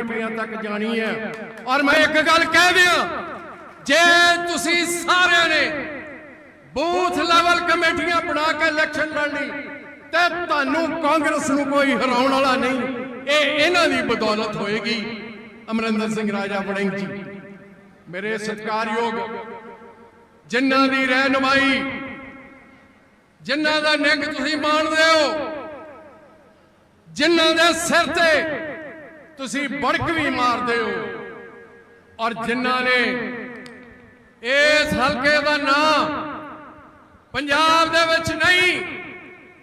ਕਮੇਟੀਆਂ ਤੱਕ ਜਾਣੀ ਹੈ। ਔਰ ਮੈਂ ਇੱਕ ਗੱਲ ਕਹਿ ਦਿਆਂ, ਜੇ ਤੁਸੀਂ ਸਾਰਿਆਂ ਨੇ ਬੂਥ ਲੈਵਲ ਕਮੇਟੀਆਂ ਬਣਾ ਕੇ ਇਲੈਕਸ਼ਨ ਲੜਨੀ, ਤੇ ਤੁਹਾਨੂੰ ਕਾਂਗਰਸ ਨੂੰ ਕੋਈ ਹਰਾਉਣ ਵਾਲਾ ਨਹੀਂ, ਇਹ ਇਹਨਾਂ ਦੀ ਬਦੌਲਤ ਹੋਏਗੀ। ਅਮਰਿੰਦਰ ਸਿੰਘ ਰਾਜਾ ਵੜਿੰਗ ਜੀ, ਮੇਰੇ ਸਤਿਕਾਰਯੋਗ ਜਿਨ੍ਹਾਂ ਦੀ ਰਹਿਨਮਾਈ, ਜਿਨ੍ਹਾਂ ਦਾ ਨਿੱਘ ਤੁਸੀਂ ਮਾਣਦੇ ਹੋ, ਜਿਨ੍ਹਾਂ ਦੇ ਸਿਰ ਤੇ ਤੁਸੀਂ ਬੜਕ ਵੀ ਮਾਰਦੇ ਹੋ। ਔਰ ਜਿਨ੍ਹਾਂ ਨੇ ਇਸ ਹਲਕੇ ਦਾ ਨਾਮ ਪੰਜਾਬ ਦੇ ਵਿੱਚ ਨਹੀਂ,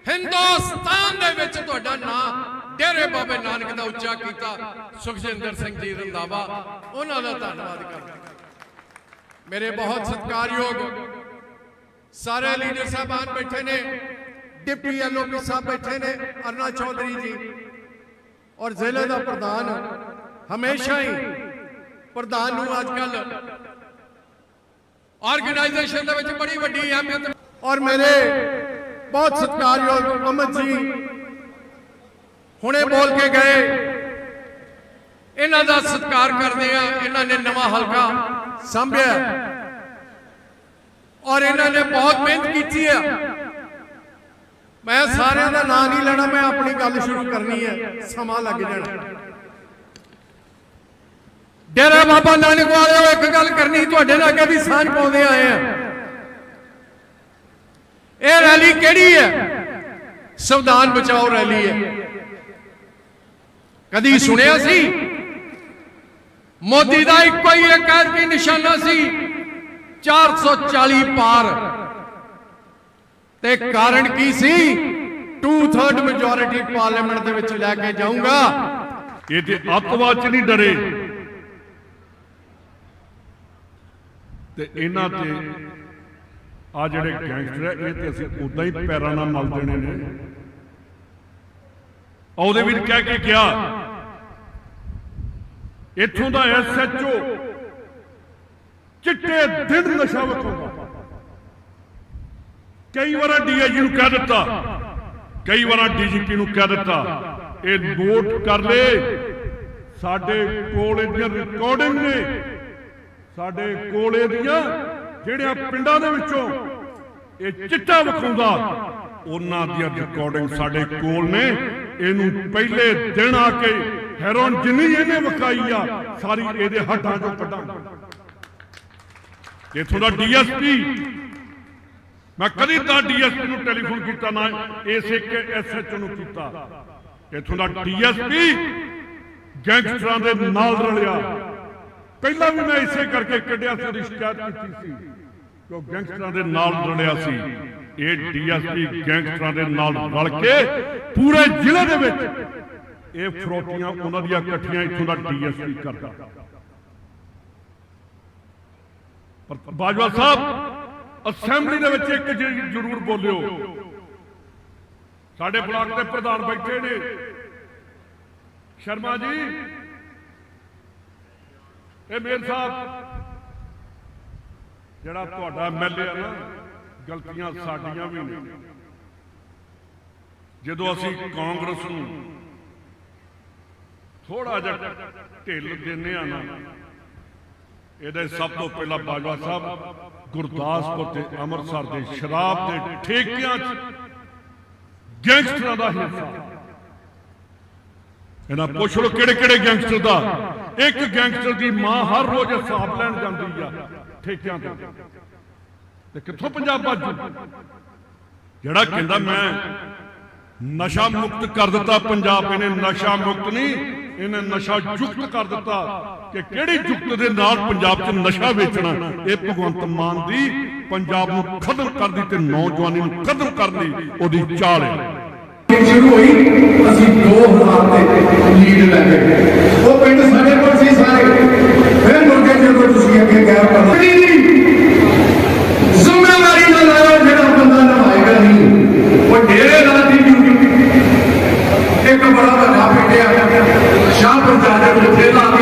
ਹਿੰਦੁਸਤਾਨ ਦੇ ਵਿੱਚ ਤੁਹਾਡਾ ਨਾਮ ਡੇਰੇ ਬਾਬੇ ਨਾਨਕ ਦਾ ਉੱਚਾ ਕੀਤਾ। ਸੁਖਜਿੰਦਰ ਸਿੰਘ ਜੀ ਰੰਦਾਵਾ ਉਹਨਾਂ ਦਾ ਧੰਨਵਾਦ ਕਰਦਾ ਮੇਰੇ ਬਹੁਤ ਸਤਿਕਾਰਯੋਗ ਸਾਰੇ ਲੀਡਰ ਸਾਹਿਬਾਨ ਬੈਠੇ ਨੇ, ਡਿਪਟੀ ਐਲਓਪੀ ਸਾਹਿਬ ਬੈਠੇ ਨੇ ਅਰਨਾ ਚੌਧਰੀ ਜੀ। ਔਰ ਜ਼ਿਲ੍ਹੇ ਦਾ ਪ੍ਰਧਾਨ ਹਮੇਸ਼ਾ ਹੀ ਪ੍ਰਧਾਨ ਨੂੰ ਅੱਜ ਕੱਲ ਆਰਗੇਨਾਈਜੇਸ਼ਨ ਦੇ ਵਿੱਚ ਬੜੀ ਵੱਡੀ ਅਹਿਮੀਅਤ ਔਰ ਮੇਰੇ ਬਹੁਤ ਸਤਿਕਾਰਯੋਗ ਅਮਨ ਜੀ ਹੁਣੇ ਬੋਲ ਕੇ ਗਏ। ਇਹਨਾਂ ਦਾ ਸਤਿਕਾਰ ਕਰਦੇ ਆ, ਇਹਨਾਂ ਨੇ ਨਵਾਂ ਹਲਕਾ ਸੰਭਿਆ। ਔਰ ਇਹਨਾਂ ਨੇ ਬਹੁਤ ਮਿਹਨਤ ਕੀਤੀ ਆ। ਮੈਂ ਸਾਰਿਆਂ ਦਾ ਨਾਂ ਨਹੀਂ ਲੈਣਾ ਮੈਂ ਆਪਣੀ ਗੱਲ ਸ਼ੁਰੂ ਕਰਨੀ ਹੈ। ਸਮਾਂ ਲੱਗ ਜਾਣਾ। ਡੇਰਾ ਬਾਬਾ ਨਾਨਕ ਵਾਲਿਓ ਇੱਕ ਗੱਲ ਕਰਨੀ ਤੁਹਾਡੇ ਨਾਲ ਅੱਗੇ ਵੀ ਸਾਂਝ ਪਾਉਂਦੇ ਆਏ ਆ ਇਹ ਰੈਲੀ ਕਿਹੜੀ ਹੈ? ਸੰਵਿਧਾਨ ਬਚਾਓ ਰੈਲੀ ਹੈ। ਕਦੀ ਸੁਣਿਆ ਸੀ? ਮੋਦੀ ਦਾ ਇੱਕੋ ਹੀ ਇੱਕ ਨਿਸ਼ਾਨਾ ਸੀ? 440 ਪਾਰ। ਤੇ ਕਾਰਨ ਕੀ ਸੀ? 2/3 ਮੈਜੋਰਿਟੀ ਪਾਰਲੀਮੈਂਟ ਦੇ ਵਿੱਚ ਲੈ ਕੇ ਜਾਊਂਗਾ। ਇਹ ਤੇ ਅੱਤਵਾਦ ਚ ਨਹੀਂ ਡਰੇ। ਤੇ ਇਹਨਾਂ ਤੇ ਆ ਜਿਹੜੇ ਗੈਂਗਸਟਰ ਹੈ ਇਹ ਤੇ ਅਸੀਂ ਉਦਾਂ ਹੀ ਪੈਰਾਂ ਨਾਲ ਮਲ ਦੇਣੇ ਨੇ। ਉਹਦੇ ਵੀ ਕਹਿ ਕੇ ਗਿਆ। ਇੱਥੋਂ ਦਾ ਐਸਐਚਓ ਚਿੱਟੇ ਦਿਨ ਨਸ਼ਾ ਵਿਖਾਉਂਦਾ। ਕਈ ਵਾਰ ਡੀਆਈਜੀ ਨੂੰ ਕਹਿ ਦਿੱਤਾ। ਕਈ ਵਾਰ ਡੀਜੀਪੀ ਨੂੰ ਕਹਿ ਦਿੱਤਾ। ਇਹ ਨੋਟ ਕਰ ਲੈ। ਸਾਡੇ ਕੋਲ ਇਹਦੀਆਂ ਰਿਕਾਰਡਿੰਗ ਨੇ। ਸਾਡੇ ਕੋਲ ਇਹਦੀਆਂ ਜਿਹੜਿਆਂ ਪਿੰਡਾਂ ਦੇ ਵਿੱਚੋਂ ਇਹ ਚਿੱਟਾ ਵਿਖਾਉਂਦਾ, ਉਹਨਾਂ ਦੀਆਂ ਰਿਕਾਰਡਿੰਗ ਸਾਡੇ ਕੋਲ ਨੇ। ਇਹਨੂੰ ਪਹਿਲੇ ਦਿਨ ਆ ਕੇ ਹੈਰੋਨ ਜਿੰਨੀ ਇਹਨੇ ਵਿਖਾਈ ਆ, ਸਾਰੀ ਇਹਦੇ ਹੱਡਾਂ ਚੋਂ ਕੱਢਾਂ ਇਥੋਂ ਦਾ ਡੀਐਸਪੀ ਮੈਂ ਕਦੀ ਤਾਂ ਡੀਐਸਪੀ ਨੂੰ ਟੈਲੀਫੋਨ ਕੀਤਾ ਨਾ, ਇਸ ਇੱਕ ਐਸਐਚਓ ਨੂੰ ਕੀਤਾ। ਇਥੋਂ ਦਾ ਡੀਐਸਪੀ ਗੈਂਗਸਟਰਾਂ ਦੇ ਨਾਲ ਰਲਿਆ। ਪਹਿਲਾਂ ਵੀ ਮੈਂ ਇਸੇ ਕਰਕੇ ਕੱਢਿਆ ਸੀ, ਉਹਦੀ ਸ਼ਿਕਾਇਤ ਕੀਤੀ ਸੀ ਕਿ ਉਹ ਗੈਂਗਸਟਰਾਂ ਦੇ ਨਾਲ ਰਲਿਆ ਸੀ। ਇਹ ਡੀਐਸਪੀ ਗੈਂਗਸਟਰਾਂ ਦੇ ਨਾਲ ਰਲ ਕੇ ਪੂਰੇ ਜ਼ਿਲ੍ਹੇ ਦੇ ਵਿੱਚ ਇਹ ਫਰੋਤੀਆਂ ਉਹਨਾਂ ਦੀਆਂ ਇਕੱਠੀਆਂ ਇੱਥੋਂ ਦਾ ਡੀਐਸਪੀ ਕਰਦਾ। ਪਰ ਬਾਜਵਾ ਸਾਹਿਬ ਅਸੈਂਬਲੀ ਦੇ ਵਿੱਚ ਇੱਕ ਚੀਜ਼ ਜ਼ਰੂਰ ਬੋਲਿਓ। ਸਾਡੇ ਬਲਾਕ ਦੇ ਪ੍ਰਧਾਨ ਬੈਠੇ ਨੇ। ਸ਼ਰਮਾ ਜੀ। ਇਹ ਮੇਰ ਸਾਹਿਬ, ਜਿਹੜਾ ਤੁਹਾਡਾ ਐਮਐਲਏ ਆ ਨਾ, ਗਲਤੀਆਂ ਸਾਡੀਆਂ ਵੀ ਨੇ। ਜਦੋਂ ਅਸੀਂ ਕਾਂਗਰਸ ਨੂੰ ਥੋੜਾ ਜਿਹਾ ਢਿੱਲ ਦਿੰਨੇ ਆ ਨਾ ਇਹਦੇ ਸਭ ਤੋਂ ਪਹਿਲਾਂ ਬਾਜਵਾ ਸਾਹਿਬ, ਗੁਰਦਾਸਪੁਰ ਤੇ ਅੰਮ੍ਰਿਤਸਰ ਦੇ ਸ਼ਰਾਬ ਦੇ ਠੇਕਿਆਂ 'ਚ ਗੈਂਗਸਟਰਾਂ ਦਾ ਹਿੱਸਾ। ਇਹਨਾਂ ਪੁੱਛ ਲਓ ਕਿਹੜੇ ਕਿਹੜੇ ਗੈਂਗਸਟਰ ਦਾ? ਇੱਕ ਗੈਂਗਸਟਰ ਦੀ ਮਾਂ ਹਰ ਰੋਜ਼ ਹਿਸਾਬ ਲੈਣ ਜਾਂਦੀ ਆ ਠੇਕਿਆਂ ਤੇ। ਤੇ ਕਿੱਥੋਂ ਪੰਜਾਬ ਬਾਜੂ ਜਿਹੜਾ ਕਹਿੰਦਾ ਮੈਂ ਨਸ਼ਾ ਮੁਕਤ ਕਰ ਦਿੱਤਾ, ਪੰਜਾਬ ਇਹਨੇ ਨਸ਼ਾ ਮੁਕਤ ਨਹੀਂ, ਇਹਨੇ ਨਸ਼ਾ ਯੁਕਤ ਕਰ ਦਿੱਤਾ। ਕਿ ਕਿਹੜੀ ਯੁਕਤ ਦੇ ਨਾਲ ਪੰਜਾਬ 'ਚ ਨਸ਼ਾ ਵੇਚਣਾ? ਇਹ ਭਗਵੰਤ ਮਾਨ ਦੀ ਪੰਜਾਬ ਨੂੰ ਖਤਮ ਕਰਦੀ ਤੇ ਨੌਜਵਾਨੀ ਨੂੰ ਖਤਮ ਕਰਨ ਦੀ ਉਹਦੀ ਚਾਲ ਹੈ। ਸ਼ੁਰੂ ਹੋਈ, ਅਸੀਂ 2000 ਦੇ ਲੀਡ ਲੈ ਗਏ। ਉਹ ਪਿੰਡ ਸਾਡੇ ਕੋਲ ਸੀ ਸਾਰੇ। ਫਿਰ ਮੁੜ ਜਦੋਂ ਤੁਸੀਂ ਅੱਗੇ ਗੈਰ ਕਰਨਾ ਜ਼ਿੰਮੇਵਾਰੀ ਨਾਲ ਆਇਆ, ਜਿਹੜਾ ਬੰਦਾ ਨਿਭਾਏਗਾ ਨਹੀਂ। ਉਹ ਢੇਰੇ ਨਾਲ ਦੀ ਡਿਊਟੀ ਇੱਕ ਬੜਾ ਵੱਡਾ ਪਿੰਡਿਆ ਸ਼ਾਹ ਪੰਜਾਬ ਦੇ ਉੱਤੇ ਲਾ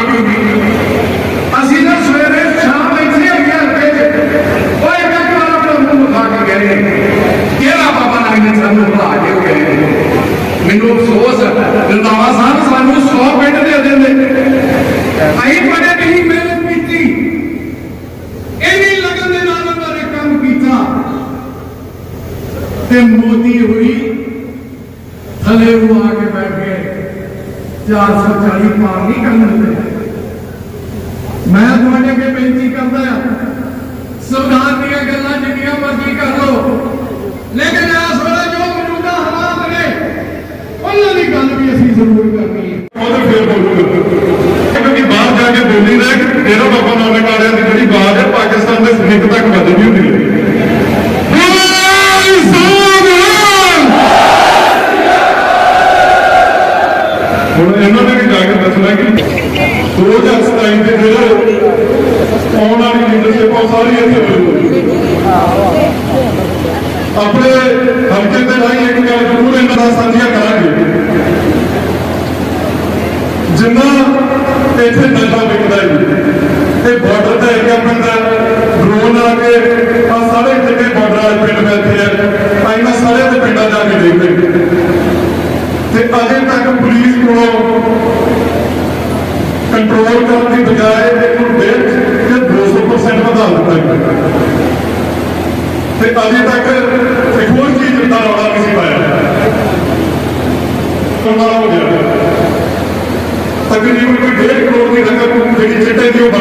ਜਿੰਨਾ ਇੱਥੇ ਨਸ਼ਾ ਵਿਕਦਾ ਹੈ ਇਹ ਬਾਰਡਰ ਦਾ ਏਰੀਆ ਪੈਂਦਾ ਡਰੋਨ ਆ ਕੇ ਆ ਸਾਰੇ ਜਿੰਨੇ ਬਾਰਡਰ ਵਾਲੇ ਪਿੰਡ ਬੈਠੇ ਆ ਇਹਨਾਂ ਸਾਰੇ ਦੇ ਪਿੰਡਾਂ ਜਾ ਕੇ ਦੇਖਦੇ ਤੇ ਅਜੇ ਤੱਕ ਪੁਲਿਸ ਕੋਲੋਂ ਕੰਟਰੋਲ ਕਰਨ ਦੀ ਬਜਾਏ ਇਹਨੂੰ ਡੇਢ ਤੇ 200% ਵਧਾ ਦਿੱਤਾ ਤੇ ਅਜੇ ਤੱਕ ਇੱਕ ਹੋਰ ਚੀਜ਼ ਦਾ ਰੌਲਾ ਨਹੀਂ ਪਾਇਆ। ਕੋਲਾ ਹੋ ਗਿਆ। ਤਕਰੀਬਨ 1.5 ਕਰੋੜ ਦੀ ਰਕਮ ਜਿਹੜੀ ਚਿੱਟੇ ਦੀ ਉਹ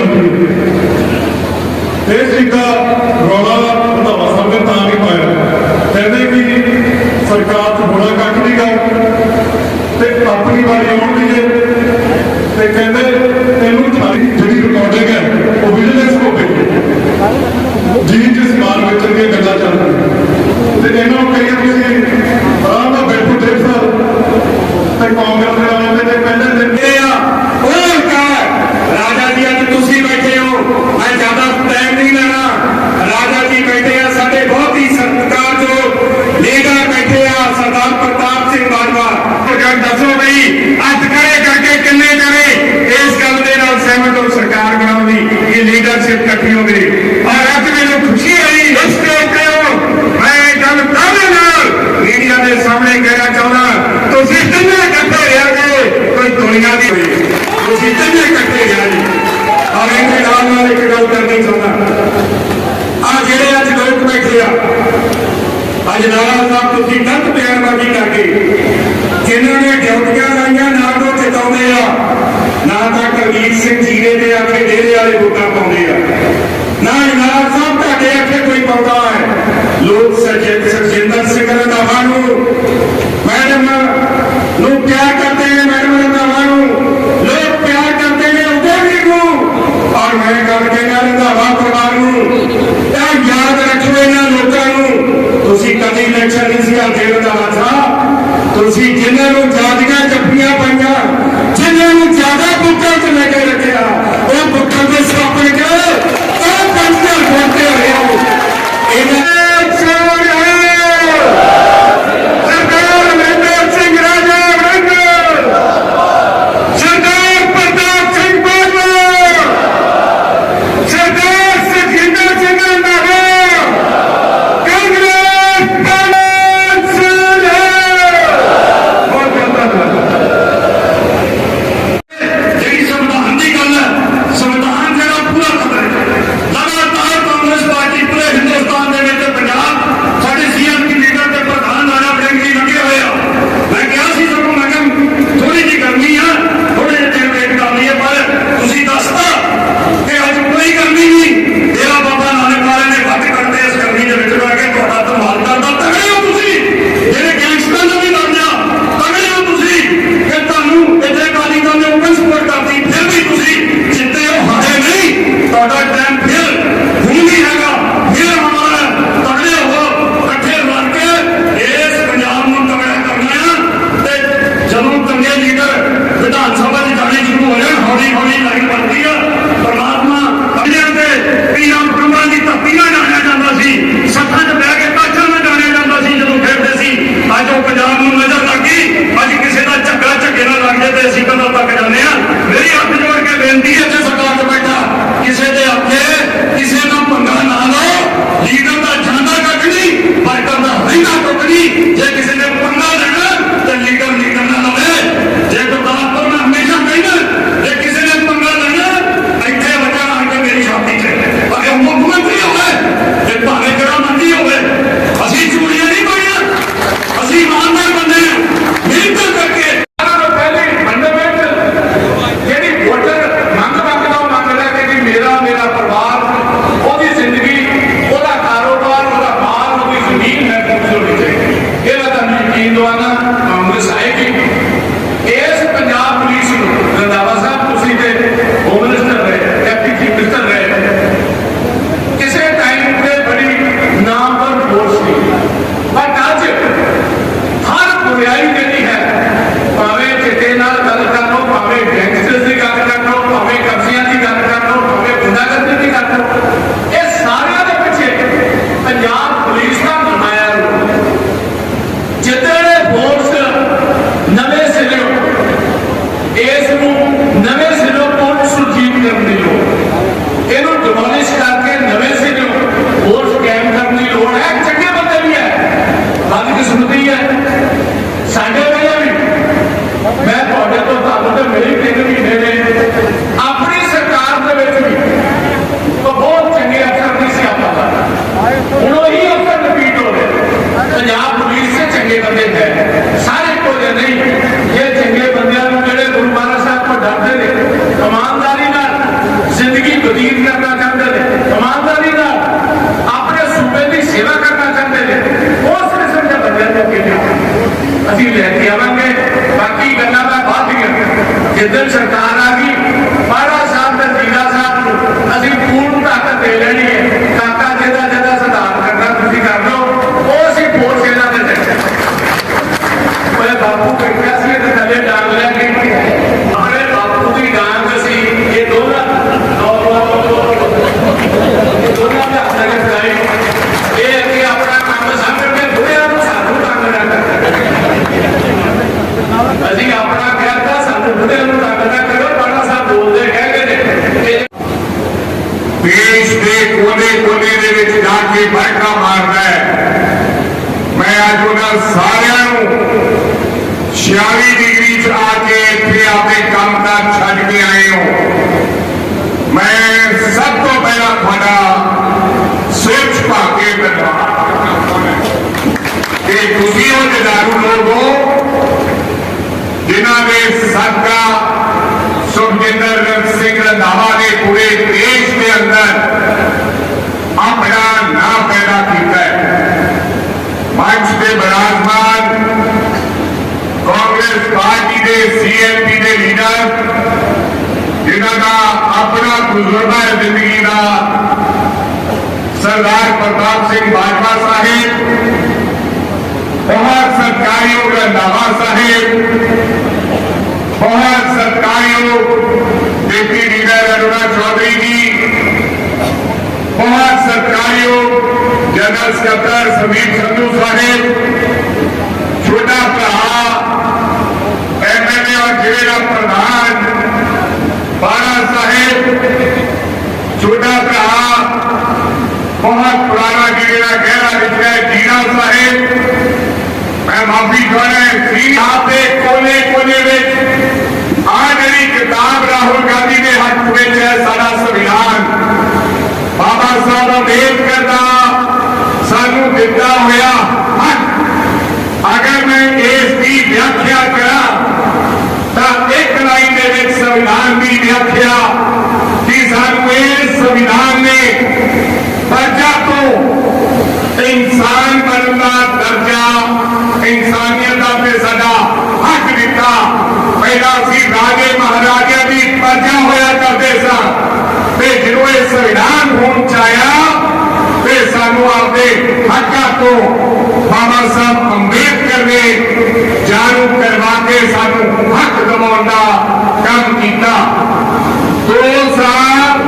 ਆਪਣੇ ਨਾਲ ਨਾਲ ਇੱਕ ਗੱਲ ਕਰਨੀ ਚਾਹੁੰਦਾ। ਆ ਜਿਹੜੇ ਅੱਜ ਲੋਕ ਬੈਠੇ ਆ, ਅੱਜ ਨਾਲਾ ਸਾਹਿਬ ਤੁਸੀਂ ਤੰਤ ਬਿਆਨਬਾਜ਼ੀ ਕਰਕੇ ਜਿਨ੍ਹਾਂ ਨੇ ਡਿਊਟੀਆਂ ਲਾਈਆਂ, ਨਾ ਉਹ ਚਿਤਾਉਂਦੇ ਆ, ਨਾ ਤਾਂ ਕਲਵੀਰ ਸਿੰਘ ਜੀਰੇ ਦੇ ਆਖੇ ਡੇਰੇ ਵਾਲੇ ਵੋਟਾਂ ਪਾਉਂਦੇ ਆ। ਨਾ ਇਨਾਮ ਸਾਹਿਬ ਤੁਹਾਡੇ ਆਖੇ ਕੋਈ ਪਾਉਂਦਾ ਹੈ। ਲੋਕ ਸਜਿੰਦਰ ਸਿੰਘ ਰੰਧਾਵਾ ਨੂੰ ਛੱਡੀ ਸੀ ਹਲਕੇ ਰੰਧਾਵਾ ਸਾਹਿਬ ਤੁਸੀਂ ਜਿਨ੍ਹਾਂ ਨੂੰ ਜੱਜ ਲੋੜ ਹੈ ਚੰਗੇ ਬੰਦੇ ਵੀ ਹੈ। ਬਦਕਿਸਮਤੀ ਹੈ ਸਾਡੇ ਵੇਲੇ ਵੀ ਮੈਂ ਤੁਹਾਡੇ ਤੋਂ ਤੁਹਾਨੂੰ ਤੇ ਮੇਰੀ ਤਿੰਨ ਮਹੀਨੇ ਨੇ ਆਪਣੀ ਸਰਕਾਰ ਦੇ ਵਿੱਚ ਵੀ ਉਹ ਬਹੁਤ ਚੰਗੇ ਅਫਸਰ ਦੀ ਸਿਆਪਾ ਕਰਦਾ ਹੁਣ ਉਹੀ ਅਫਸਰ ਰਿਪੀਟ ਹੋ ਰਹੇ ਪੰਜਾਬ ਪੁਲਿਸ ਦੇ ਚੰਗੇ ਬੰਦੇ ਹੈ ਸਾਰੇ ਕੋਈ ਨਹੀਂ ਇਹ ਚੰਗੇ ਬੰਦਿਆਂ ਨੂੰ ਜਿਹੜੇ ਗੁਰੂ ਮਹਾਰਾਜ ਸਾਹਿਬ ਤੋਂ ਡਰਦੇ ਨੇ ਇਮਾਨਦਾਰੀ ਨਾਲ ਜ਼ਿੰਦਗੀ ਬਤੀਤ ਕਰਨਾ ਚਾਹੁੰਦੇ ਨੇ ਇਮਾਨਦਾਰੀ ਨਾਲ ਆਪਣੇ ਸੂਬੇ ਦੀ ਸੇਵਾ ਕਰਨਾ ਚਾਹੁੰਦੇ ਨੇ ਉਸ ਕਿਸਮ ਦੇ ਬੰਦਿਆਂ ਨੂੰ ਅੱਗੇ ਲਿਆਓ। ਅਸੀਂ ਲੈ ਕੇ ਆਵਾਂਗੇ ਬਾਕੀ ਗੱਲਾਂ ਦਾ ਬਾਅਦ ਦੀਆਂ ਸਰਕਾਰ ਆ ਗਈ ਮਹਾਰਾਜ ਸਾਹਿਬ ਤੇ ਜੀਰਾ ਸਾਹਿਬ ਨੂੰ ਅਸੀਂ ਪੂਰਨ ਤਾਕਤ ਦੇ ਲੈਣੀ ਹੈ ਕਾਕਾ ਜਿਹਦਾ ਜਿਹਦਾ ਸੁਧਾਰ ਕਰਨਾ ਤੁਸੀਂ ਕਰ ਲਓ ਉਹ ਅਸੀਂ ਫੋਰਸ ਸੇਨਾ ਦੇ ਦੇਣਾ ਮੇਰੇ ਬਾਪੂ ਬੈਠਿਆ ਸੀ ਤੇ ਥੱਲੇ ਡਾਂਗ ਲੈ ਕੇ ਆਪਣੇ ਬਾਪੂ ਦੀ ਡਾਂਗ ਸੀ ਇਹ ਦੋਨਾਂ ਇਹ ਦੋਨਾਂ ਦੇ ਹੱਥ ਨਾਲ ਕਰਾਈ ਇਹ ਅੱਗੇ ਆਪਣਾ ਕੰਮ ਸਮਝ ਕੇ ਬੁੜਿਆਂ ਨੂੰ ਸਾਨੂੰ ਤੰਗ ਨਾ ਕਰ ਅਸੀਂ ਆਪਣਾ ਕਹਿਤਾ ਸਾਨੂੰ ਬੁੜਿਆਂ ਨੂੰ ਤੰਗ ਨਾ ਕਰੋ ਬਾਣਾ ਸਾਹਿਬ ਬੋਲਦੇ ਕਹਿ ਗਏ ਨੇ ਕਿ ਦੇਸ਼ ਦੇ ਕੋਨੇ-ਕੋਨੇ ਦੇ ਵਿੱਚ ਜਾ ਕੇ ਬੈਠਾ ਮਾਰਦਾ ਹੈ ਮੈਂ ਅੱਜ ਉਹਨਾਂ ਸਾਰਿਆਂ ਨੂੰ 46 ਡਿਗਰੀ 'ਚ ਆ ਕੇ ਇੱਥੇ ਆਪਣੇ ਕੰਮ ਦਾ ਛੱਡ ਕੇ ਆਏ ਹੋ ਮੈਂ ਸਭ ਤੋਂ ਪਹਿਲਾਂ ਤੁਹਾਡਾ ਸਿਰ ਝੁਕਾ ਕੇ ਧੰਨਵਾਦ ਕਰਦਾ ਹਾਂ ਕਿ ਤੁਸੀਂ ਉਹ ਜਦਾਰੂ ਲੋਕ ਹੋ ਜਿਨ੍ਹਾਂ ਦੇ ਸਦਕਾ ਸੁਖਜਿੰਦਰ ਸਿੰਘ ਰੰਧਾਵਾ ਨੇ ਪੂਰੇ ਦੇਸ਼ ਦੇ ਅੰਦਰ ਆਪਣਾ ਨਾਮ ਪੈਦਾ ਕੀਤਾ ਹੈ ਮੰਚ ਦੇ ਬਰਾਜਮਾਨ ਕਾਂਗਰਸ ਪਾਰਟੀ ਦੇ ਸੀਐਮਪੀ ਦੇ ਲੀਡਰ ਜਿਨ੍ਹਾਂ ਦਾ ਆਪਣਾ ਤਜਰਬਾ ਹੈ ਜ਼ਿੰਦਗੀ ਦਾ ਸਰਦਾਰ ਪ੍ਰਤਾਪ ਸਿੰਘ ਬਾਜਵਾ ਸਾਹਿਬ ਬਹੁਤ ਸਤਿਕਾਰਯੋਗ ਰੰਧਾਵਾ ਸਾਹਿਬ ਬਹੁਤ ਸਤਿਕਾਰਯੋਗ ਡਿਪਟੀ ਲੀਡਰ ਅਰੁਣਾ ਚੌਧਰੀ ਜੀ ਬਹੁਤ ਸਤਿਕਾਰਯੋਗ ਜਨਰਲ ਸਕੱਤਰ ਸਮੀਰ ਸੰਧੂ ਸਾਹਿਬ ਛੋਟਾ ਭਰਾ ਐਮਐਲਏ ਔਰ ਜ਼ਿਲ੍ਹੇ ਦਾ ਪ੍ਰਧਾਨ ਬਾਣਾ ਬਹੁਤ ਪੁਰਾਣਾ ਜ਼ਿਲ੍ਹੇ ਦਾ ਗਹਿਰਾ ਰਿਸ਼ਤਾ ਹੈ ਜੀਰਾ ਸਾਹਿਬ ਮੈਂ ਮਾਫੀ ਚਾਹੁੰਦਾ ਸੀ ਆਪੇ ਕੋਨੇ ਕੋਨੇ ਵਿੱਚ ਆ ਜਿਹੜੀ ਕਿਤਾਬ ਰਾਹੁਲ ਗਾਂਧੀ ਦੇ ਹੱਥ ਵਿੱਚ ਹੈ, ਸਾਡਾ ਸੰਵਿਧਾਨ। ਬਾਬਾ ਸਾਹਿਬ ਅੰਬੇਦਕਰ ਦਾ ਸਾਨੂੰ ਦਿੱਤਾ ਹੋਇਆ ਹੱਕ ਅਗਰ ਮੈਂ ਇਸ ਦੀ ਵਿਆਖਿਆ ਕਰਾਂ ਤਾਂ ਇੱਕ ਲਾਈਨ ਦੇ ਵਿੱਚ ਸੰਵਿਧਾਨ ਦੀ ਵਿਆਖਿਆ ਕਿ ਸਾਨੂੰ ਇਸ ਸੰਵਿਧਾਨ ਨੇ ਪਰਜਾ ਤੋਂ ਇਨਸਾਨ ਬਣਨ ਦਾ ਦਰਜਾ ਇਨਸਾਨੀਅਤ ਦਾ ਤੇ ਸਾਡਾ ਹੱਕ ਦਿੱਤਾ ਪਹਿਲਾਂ ਅਸੀਂ ਰਾਜਿਆਂ ਦੀ ਪਰਜਾ ਹੋਇਆ ਕਰਦੇ ਸਾਂ। ਤੇ ਜਦੋਂ ਇਹ ਸੰਵਿਧਾਨ ਹੋਣ ਚਾਇਆ ਤੇ ਸਾਨੂੰ ਆਪਣੇ ਹੱਕਾਂ ਤੋਂ ਬਾਬਾ ਸਾਹਿਬ ਅੰਬੇਦਕਰ ਨੇ ਜਾਣੂ ਕਰਵਾ ਕੇ ਸਾਨੂੰ ਹੱਕ ਦਿਵਾਉਣ ਦਾ ਕੰਮ ਕੀਤਾ। ਦੋ ਸਾਲ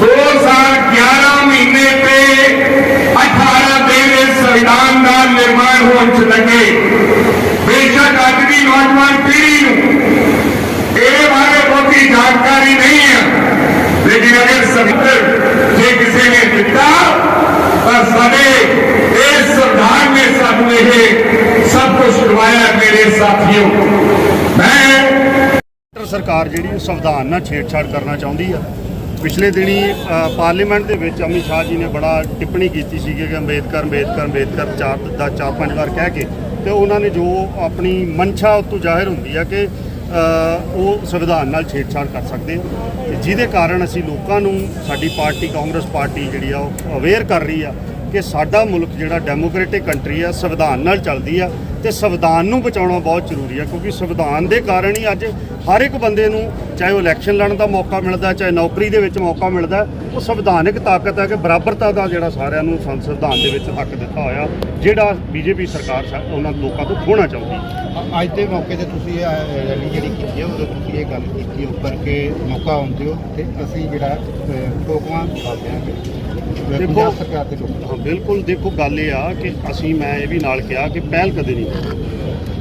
ਦੋ ਸਾਲ 11 ਮਹੀਨੇ ਤੇ 18 ਦਿਨ ਇਸ ਸੰਵਿਧਾਨ ਦਾ ਨਿਰਮਾਣ ਹੋਣ ਚ ਲੱਗੇ ਬੇਸ਼ੱਕ ਅੱਜ ਦੀ ਨੌਜਵਾਨ ਪੀੜ੍ਹੀ ਨੂੰ ਇਹਦੇ ਬਾਰੇ ਬਹੁਤੀ ਜਾਣਕਾਰੀ ਨਹੀਂ ਹੈ ਲੇਕਿਨ ਅਗਰ ਸੰਵਿਧਾਨ ਜੇ ਕਿਸੇ ਨੇ ਦਿੱਤਾ ਤਾਂ ਸਾਡੇ ਇਸ ਸੰਵਿਧਾਨ ਨੇ ਸਾਨੂੰ ਇਹ ਸਭ ਕੁਝ ਕਰਵਾਇਆ ਮੇਰੇ ਸਾਥੀਓ ਮੈਂ ਸਰਕਾਰ ਜਿਹੜੀ ਉਹ ਸੰਵਿਧਾਨ ਨਾਲ ਛੇੜਛਾੜ ਕਰਨਾ ਚਾਹੁੰਦੀ ਆ। ਪਿਛਲੇ ਦਿਨੀ ਪਾਰਲੀਮੈਂਟ ਦੇ ਵਿੱਚ ਅਮਿਤ ਸ਼ਾਹ ਜੀ ਨੇ ਬੜਾ ਟਿੱਪਣੀ ਕੀਤੀ ਸੀ ਕਿ ਅੰਬੇਦਕਰ ਅੰਬੇਦਕਰ ਅੰਬੇਦਕਰ ਚਾਰ ਦਾ ਚਾਰ ਪੰਜ ਵਾਰ ਕਹਿ ਕੇ ਤੇ ਉਹਨਾਂ ਨੇ ਜੋ ਆਪਣੀ ਮਨਸ਼ਾ ਉਤੋਂ ਜ਼ਾਹਿਰ ਹੁੰਦੀ ਆ ਕਿ ਉਹ ਸੰਵਿਧਾਨ ਨਾਲ ਛੇੜਛਾੜ ਕਰ ਸਕਦੇ ਤੇ ਜਿਹਦੇ ਕਾਰਨ ਅਸੀਂ ਲੋਕਾਂ ਨੂੰ ਸਾਡੀ ਪਾਰਟੀ, ਕਾਂਗਰਸ ਪਾਰਟੀ ਜਿਹੜੀ ਆ ਉਹ ਅਵੇਅਰ ਕਰ ਰਹੀ ਆ ਕਿ ਸਾਡਾ ਮੁਲਕ ਜਿਹੜਾ ਡੈਮੋਕ੍ਰੈਟਿਕ ਕੰਟਰੀ ਆ, ਸੰਵਿਧਾਨ ਨਾਲ ਚੱਲਦੀ ਆ ਤੇ ਸੰਵਿਧਾਨ ਨੂੰ ਬਚਾਉਣਾ ਬਹੁਤ ਜ਼ਰੂਰੀ ਆ, ਕਿਉਂਕਿ ਸੰਵਿਧਾਨ ਦੇ ਕਾਰਨ ਹੀ ਅੱਜ ਹਰ ਇੱਕ ਬੰਦੇ ਨੂੰ ਚਾਹੇ ਉਹ ਇਲੈਕਸ਼ਨ ਲੜਨ ਦਾ ਮੌਕਾ ਮਿਲਦਾ, ਚਾਹੇ ਨੌਕਰੀ ਦੇ ਵਿੱਚ ਮੌਕਾ ਮਿਲਦਾ, ਉਹ ਸੰਵਿਧਾਨਿਕ ਤਾਕਤ ਹੈ ਕਿ ਬਰਾਬਰਤਾ ਦਾ ਜਿਹੜਾ ਸਾਰਿਆਂ ਨੂੰ ਸੰ- ਸੰਵਿਧਾਨ ਦੇ ਵਿੱਚ ਹੱਕ ਦਿੱਤਾ ਹੋਇਆ, ਜਿਹੜਾ ਬੀਜੇਪੀ ਸਰਕਾਰ ਉਹਨਾਂ ਲੋਕਾਂ ਤੋਂ ਖੋਣਾ ਚਾਹੁੰਦੀ। ਅੱਜ ਦੇ ਮੌਕੇ ਤੇ ਤੁਸੀਂ ਇਹ ਰੈਲੀ ਜਿਹੜੀ ਕੀਤੀ ਹੈ ਉਹਦੇ ਤੁਸੀਂ ਇਹ ਗੱਲ ਕੀਤੀ ਉੱਪਰ ਕਿ ਮੌਕਾ ਆਉਂਦੇ ਹੋ ਤੇ ਅਸੀਂ ਜਿਹੜਾ ਟੋਕਵਾ ਕਰਦੇ ਹਾਂ। ਪੰਜਾਬ ਸਰਕਾਰ ਦੇ ਲੋਕ। ਹਾਂ ਬਿਲਕੁਲ ਦੇਖੋ ਗੱਲ ਇਹ ਆ ਕਿ ਅਸੀਂ ਮੈਂ ਇਹ ਵੀ ਨਾਲ ਕਿਹਾ ਕਿ ਪਹਿਲ ਕਦੇ ਨਹੀਂ।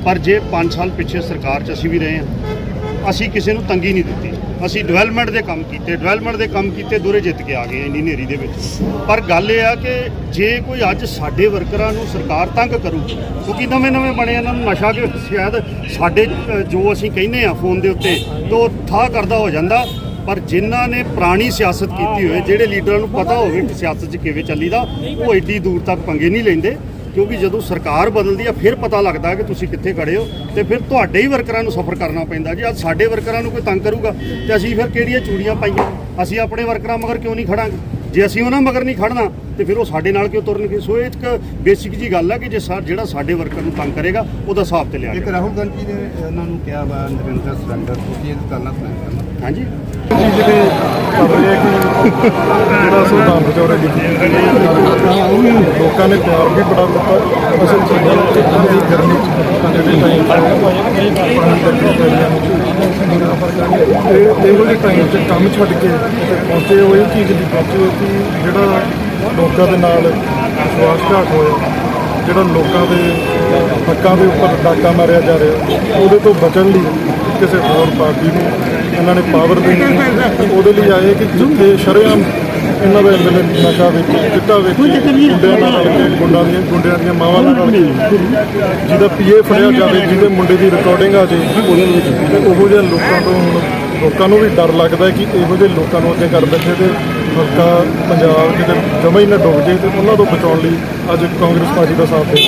ਪਰ ਜੇ 5 ਸਾਲ ਪਿੱਛੇ ਸਰਕਾਰ 'ਚ ਅਸੀਂ ਵੀ ਰਹੇ ਹਾਂ ਅਸੀਂ ਕਿਸੇ ਨੂੰ ਤੰਗੀ ਨਹੀਂ ਦਿੱਤੀ। ਅਸੀਂ ਡਿਵੈਲਪਮੈਂਟ ਦੇ ਕੰਮ ਕੀਤੇ ਡਿਵੈਲਪਮੈਂਟ ਦੇ ਕੰਮ ਕੀਤੇ ਦੂਰੇ ਜਿੱਤ ਕੇ ਆ ਗਏ ਇੰਨੀ ਨੇਰੀ ਦੇ ਵਿੱਚ। ਪਰ ਗੱਲ ਇਹ ਆ ਕਿ ਜੇ ਕੋਈ ਅੱਜ ਸਾਡੇ ਵਰਕਰਾਂ ਨੂੰ ਸਰਕਾਰ ਤੰਗ ਕਰੂ ਕਿਉਂਕਿ ਨਵੇਂ ਨਵੇਂ ਬਣੇ ਇਹਨਾਂ ਨੂੰ ਨਸ਼ਾ ਕਿ ਸ਼ਾਇਦ ਸਾਡੇ ਜੋ ਅਸੀਂ ਕਹਿੰਦੇ ਆ ਫੋਨ ਦੇ ਉੱਤੇ ਤੋਂ ਠਾ ਕਰਦਾ ਹੋ ਜਾਂਦਾ ਪਰ ਜਿਨ੍ਹਾਂ ਨੇ ਪੁਰਾਣੀ ਸਿਆਸਤ ਕੀਤੀ ਹੋਵੇ, ਜਿਹੜੇ ਲੀਡਰਾਂ ਨੂੰ ਪਤਾ ਹੋਵੇ ਕਿ ਸਿਆਸਤ 'ਚ ਕਿਵੇਂ ਚੱਲੀਦਾ, ਉਹ ਏਡੀ ਦੂਰ ਤੱਕ ਪੰਗੇ ਨਹੀਂ ਲੈਂਦੇ, ਕਿਉਂਕਿ ਜਦੋਂ ਸਰਕਾਰ ਬਦਲਦੀ ਆ, ਫਿਰ ਪਤਾ ਲੱਗਦਾ ਕਿ ਤੁਸੀਂ ਕਿੱਥੇ ਖੜੇ ਹੋ ਤੇ ਫਿਰ ਤੁਹਾਡੇ ਹੀ ਵਰਕਰਾਂ ਨੂੰ ਸਫਰ ਕਰਨਾ ਪੈਂਦਾ ਜੀ। ਅੱਜ ਸਾਡੇ ਵਰਕਰਾਂ ਨੂੰ ਕੋਈ ਤੰਗ ਕਰੂਗਾ ਤੇ ਅਸੀਂ ਫਿਰ ਕਿਹੜੀਆਂ ਚੂੜੀਆਂ ਪਾਈਆਂ? ਅਸੀਂ ਆਪਣੇ ਵਰਕਰਾਂ ਮਗਰ ਕਿਉਂ ਨਹੀਂ ਖੜਾਂਗੇ? ਜੇ ਅਸੀਂ ਉਹਨਾਂ ਮਗਰ ਨਹੀਂ ਖੜਨਾ ਤੇ ਫਿਰ ਉਹ ਸਾਡੇ ਨਾਲ ਕਿਉਂ ਤੁਰਨਗੇ? ਸੋ ਇਹ ਇੱਕ ਬੇਸਿਕ ਜੀ ਗੱਲ ਆ ਕਿ ਜੇ ਸਾ ਜਿਹੜਾ ਸਾਡੇ ਵਰਕਰ ਨੂੰ ਤੰਗ ਕਰੇਗਾ ਉਹਦਾ ਹਿਸਾਬ ਤੇ ਲਿਆ ਇੱਕ ਰਾਹੁਲ ਗਾਂਧੀ ਨੇ ਉਹਨਾਂ ਨੂੰ ਕਿਹਾ ਵਾ ਨਰਿੰਦਰ ਸਰੰਦਰ ਤੁਸੀਂ ਇਹ ਗੱਲ ਕਰਨਾ। ਹਾਂਜੀ। ਜਿਹੜੇ ਆ ਕਿ ਜਿਹੜਾ ਸੁਲਤਾਨ ਬਚੌਰੇ ਦੀ ਲੋਕਾਂ ਨੇ ਪਿਆਰ ਵੀ ਬੜਾ ਦਿੱਤਾ ਅਸਲ ਚ ਜਿਹੜੀ ਗਰਮੀ ਚ ਜਿਹੜੇ ਟਾਈਮ ਪਾਣੀ ਕਰਕੇ ਪੈਰੀਆਂ ਇਹ ਇਹੋ ਜਿਹੇ ਟਾਈਮ ਚ ਕੰਮ ਛੱਡ ਕੇ ਤੇ ਪਹੁੰਚੇ ਉਹ ਇਹ ਚੀਜ਼ ਲਈ ਪਹੁੰਚੇ ਕਿ ਜਿਹੜਾ ਲੋਕਾਂ ਦੇ ਨਾਲ ਵਿਸ਼ਵਾਸ ਘਾਟ ਹੋਇਆ ਜਿਹੜਾ ਲੋਕਾਂ ਦੇ ਹੱਕਾਂ ਦੇ ਉੱਪਰ ਡਾਕਾ ਮਾਰਿਆ ਜਾ ਰਿਹਾ ਉਹਦੇ ਤੋਂ ਬਚਣ ਲਈ ਕਿਸੇ ਹੋਰ ਪਾਰਟੀ ਨੂੰ ਇਹਨਾਂ ਨੇ ਪਾਵਰ ਦੇਣੀ ਉਹਦੇ ਲਈ ਆਏ ਕਿ ਜਿੱਥੇ ਸ਼ਰੇਆਮ ਇਹਨਾਂ ਦੇ ਐਮਐਲਏ ਨਸ਼ਾ ਵਿੱਚ ਚਿੱਟਾ ਵਿੱਚ ਗੁੰਡਿਆਂ ਨਾਲ ਰਲ ਕੇ ਗੁੰਡਾਂ ਦੀਆਂ ਗੁੰਡਿਆਂ ਦੀਆਂ ਮਾਵਾਂ ਨਾਲ ਰਲ ਕੇ ਜਿਹਦਾ ਪੀਏ ਫੜਿਆ ਜਾਵੇ ਜਿਹਦੇ ਮੁੰਡੇ ਦੀ ਰਿਕਾਰਡਿੰਗ ਆ ਜੇ। ਤੇ ਉਹੋ ਜਿਹੇ ਲੋਕਾਂ ਤੋਂ ਹੁਣ ਲੋਕਾਂ ਨੂੰ ਵੀ ਡਰ ਲੱਗਦਾ ਹੈ ਕਿ ਇਹੋ ਜਿਹੇ ਲੋਕਾਂ ਨੂੰ ਅੱਗੇ ਕਰ ਬੈਠੇ ਤੇ ਹਲਕਾ ਪੰਜਾਬ ਕਿਤੇ ਜਮਾ ਹੀ ਨਾ ਡੁੱਬ ਜੇ ਤੇ ਉਹਨਾਂ ਤੋਂ ਬਚਾਉਣ ਲਈ ਅੱਜ ਕਾਂਗਰਸ ਪਾਰਟੀ ਦਾ ਸਾਥ ਦੇ